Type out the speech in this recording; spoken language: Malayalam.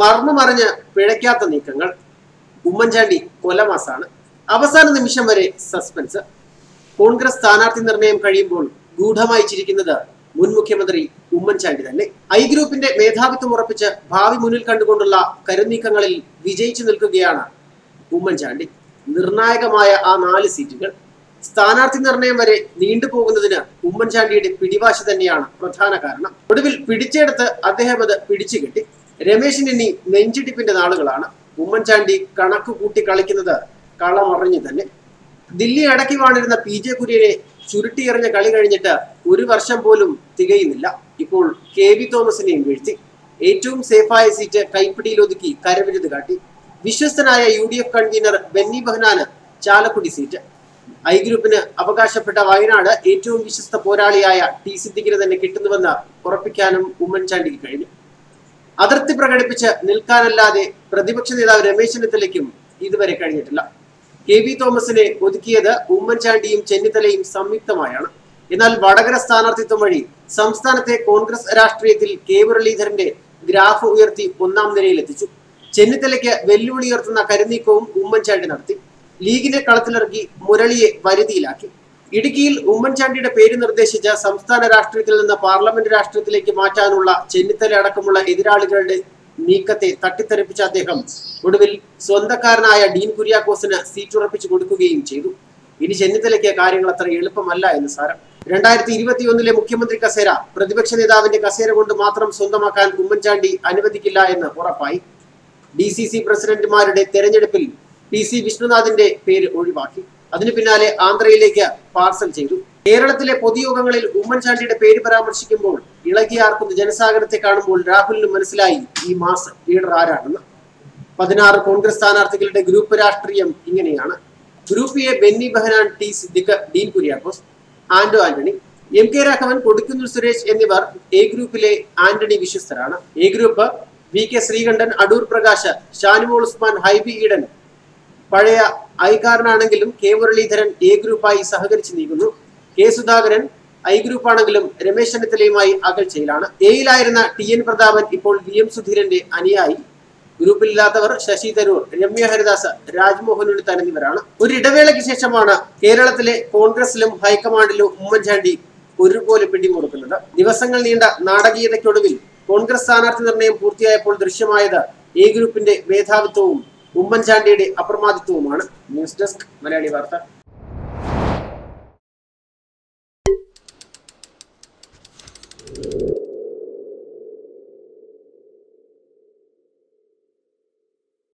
മറന്നു മറിഞ്ഞ് പിഴയ്ക്കാത്ത നീക്കങ്ങൾ. ഉമ്മൻചാണ്ടി കൊലമാസാണ്. അവസാന നിമിഷം വരെ സസ്പെൻസ്. കോൺഗ്രസ് സ്ഥാനാർത്ഥി നിർണയം കഴിയുമ്പോൾ ഗൂഢമായി ചിരിക്കുന്നത് മുൻ മുഖ്യമന്ത്രി ഉമ്മൻചാണ്ടി തന്നെ. ഐ ഗ്രൂപ്പിന്റെ മേധാവിത്വം ഉറപ്പിച്ച് ഭാവി മുന്നിൽ കണ്ടുകൊണ്ടുള്ള കരുനീക്കങ്ങളിൽ വിജയിച്ചു നിൽക്കുകയാണ് ഉമ്മൻചാണ്ടി. നിർണായകമായ ആ നാല് സീറ്റുകൾ സ്ഥാനാർത്ഥി നിർണയം വരെ നീണ്ടുപോകുന്നതിന് ഉമ്മൻചാണ്ടിയുടെ പിടിവാശി തന്നെയാണ് പ്രധാന കാരണം. ഒടുവിൽ പിടിച്ചെടുത്ത് അദ്ദേഹം അത് പിടിച്ചുകെട്ടി. രമേശിന് ഇനി നെഞ്ചിടിപ്പിന്റെ നാളുകളാണ്. ഉമ്മൻചാണ്ടി കണക്ക് കൂട്ടി കളിക്കുന്നത് കളമറിഞ്ഞു തന്നെ. ദില്ലി അടക്കി വാണിരുന്ന പി ജെ കുര്യനെ ചുരുട്ടിയെറിഞ്ഞ കളി കഴിഞ്ഞിട്ട് ഒരു വർഷം പോലും തികയുന്നില്ല. ഇപ്പോൾ കെ വി തോമസിനെയും വീഴ്ത്തി. ഏറ്റവും സേഫായ സീറ്റ് കൈപ്പിടിയിൽ ഒതുക്കി കരവിരുത് കാട്ടി. വിശ്വസ്തനായ U D F convener Benny Behanan Chalakudy seat. I ഗ്രൂപ്പിന് അവകാശപ്പെട്ട വയനാട് ഏറ്റവും വിശ്വസ്ത പോരാളിയായ ടി സിദ്ദിഖിന് തന്നെ കിട്ടുന്നുവെന്ന് ഉറപ്പിക്കാനും ഉമ്മൻചാണ്ടിക്ക് കഴിഞ്ഞു. അതിർത്തി പ്രകടിപ്പിച്ച് നിൽക്കാനല്ലാതെ പ്രതിപക്ഷ നേതാവ് രമേശ് ചെന്നിത്തലയ്ക്കും ഇതുവരെ കഴിഞ്ഞിട്ടില്ല. കെ വി തോമസിനെ ഒതുക്കിയത് ഉമ്മൻചാണ്ടിയും ചെന്നിത്തലയും സംയുക്തമായാണ്. എന്നാൽ വടകര സ്ഥാനാർത്ഥിത്വം വഴി സംസ്ഥാനത്തെ കോൺഗ്രസ് രാഷ്ട്രീയത്തിൽ കെ മുരളീധരന്റെ ഗ്രാഫ് ഉയർത്തി ഒന്നാം നിലയിലെത്തിച്ചു. ചെന്നിത്തലയ്ക്ക് വെല്ലുവിളി ഉയർത്തുന്ന കരുനീക്കവും ഉമ്മൻചാണ്ടി നടത്തി. ലീഗിനെ കളത്തിലിറക്കി മുരളിയെ വരുതിയിലാക്കി. ഇടുക്കിയിൽ ഉമ്മൻചാണ്ടിയുടെ പേര് നിർദ്ദേശിച്ച സംസ്ഥാന രാഷ്ട്രീയത്തിൽ നിന്ന് പാർലമെന്റ് രാഷ്ട്രീയത്തിലേക്ക് മാറ്റാനുള്ള ചെന്നിത്തല അടക്കമുള്ള എതിരാളികളുടെ നീക്കത്തെ തട്ടിത്തെറിപ്പിച്ച അദ്ദേഹം ഒടുവിൽ സ്വന്തക്കാരനായ ഡീൻ കുര്യാക്കോസിന് സീറ്റ് ഉറപ്പിച്ചു കൊടുക്കുകയും ചെയ്തു. ഇനി ചെന്നിത്തലയ്ക്ക് കാര്യങ്ങൾ അത്ര എളുപ്പമല്ല എന്ന് സാരം. രണ്ടായിരത്തി ഇരുപത്തിയൊന്നിലെ മുഖ്യമന്ത്രി കസേര പ്രതിപക്ഷ നേതാവിന്റെ കസേര കൊണ്ട് മാത്രം സ്വന്തമാക്കാൻ ഉമ്മൻചാണ്ടി അനുവദിക്കില്ല എന്ന് ഉറപ്പായി. ഡി സി സി പ്രസിഡന്റുമാരുടെ തെരഞ്ഞെടുപ്പിൽ പി സി വിഷ്ണുനാഥിന്റെ പേര് ഒഴിവാക്കി. അതിനു പിന്നാലെ ആന്ധ്രയിലേക്ക് പാർസൽ ചെയ്തു. കേരളത്തിലെ പൊതുയോഗങ്ങളിൽ ഉമ്മൻചാണ്ടിയുടെ പേര് പരാമർശിക്കുമ്പോൾ ഇളകിയാർക്കുന്ന ജനസാഗരത്തെ കാണുമ്പോൾ രാഹുലിന് മനസ്സിലായി ഈ മാസം ലീഡർ ആരാണെന്ന്. പതിനാറ് കോൺഗ്രസ് സ്ഥാനാർത്ഥികളുടെ ഗ്രൂപ്പ് രാഷ്ട്രീയം ഇങ്ങനെയാണ്. Group A Benny Behanan T Siddique Dean Kuriakose Anto Antony M K Raghavan Kodikunnil Suresh എന്നിവർ എ ഗ്രൂപ്പിലെ Antony വിശ്വസ്തരാണ്. A group V K Sreekandan Adoor Prakash Shanimol Usman Hibi Eden പഴയ ഐകാരനാണെങ്കിലും കെ മുരളീധരൻ എ ഗ്രൂപ്പായി സഹകരിച്ച് നീങ്ങുന്നു. കെ സുധാകരൻ ഐ ഗ്രൂപ്പാണെങ്കിലും രമേശ് ചെന്നിത്തലയുമായി അകൽച്ചയിലാണ്. എയിലായിരുന്ന ടി എൻ പ്രതാപൻ ഇപ്പോൾ വി എം സുധീരന്റെ അനിയായി. ഗ്രൂപ്പിലില്ലാത്തവർ ശശി തരൂർ രമ്യ ഹരിദാസ് രാജ്മോഹൻ ഉണ്ണിത്താൻ എന്നിവരാണ്. ഒരു ഇടവേളയ്ക്ക് ശേഷമാണ് കേരളത്തിലെ കോൺഗ്രസിലും ഹൈക്കമാൻഡിലും ഉമ്മൻചാണ്ടി ഒരുപോലെ പിടിമുറുക്കുന്നത്. ദിവസങ്ങൾ നീണ്ട നാടകീയതയ്ക്കൊടുവിൽ കോൺഗ്രസ് സ്ഥാനാർത്ഥി നിർണയം പൂർത്തിയായപ്പോൾ ദൃശ്യമായത് എ ഗ്രൂപ്പിന്റെ മേധാവിത്വവും ഉമ്മൻചാണ്ടിയുടെ അപ്രമാദിത്വവുമാണ് ന്യൂസ് ഡെസ്ക് മലയാളി വാർത്ത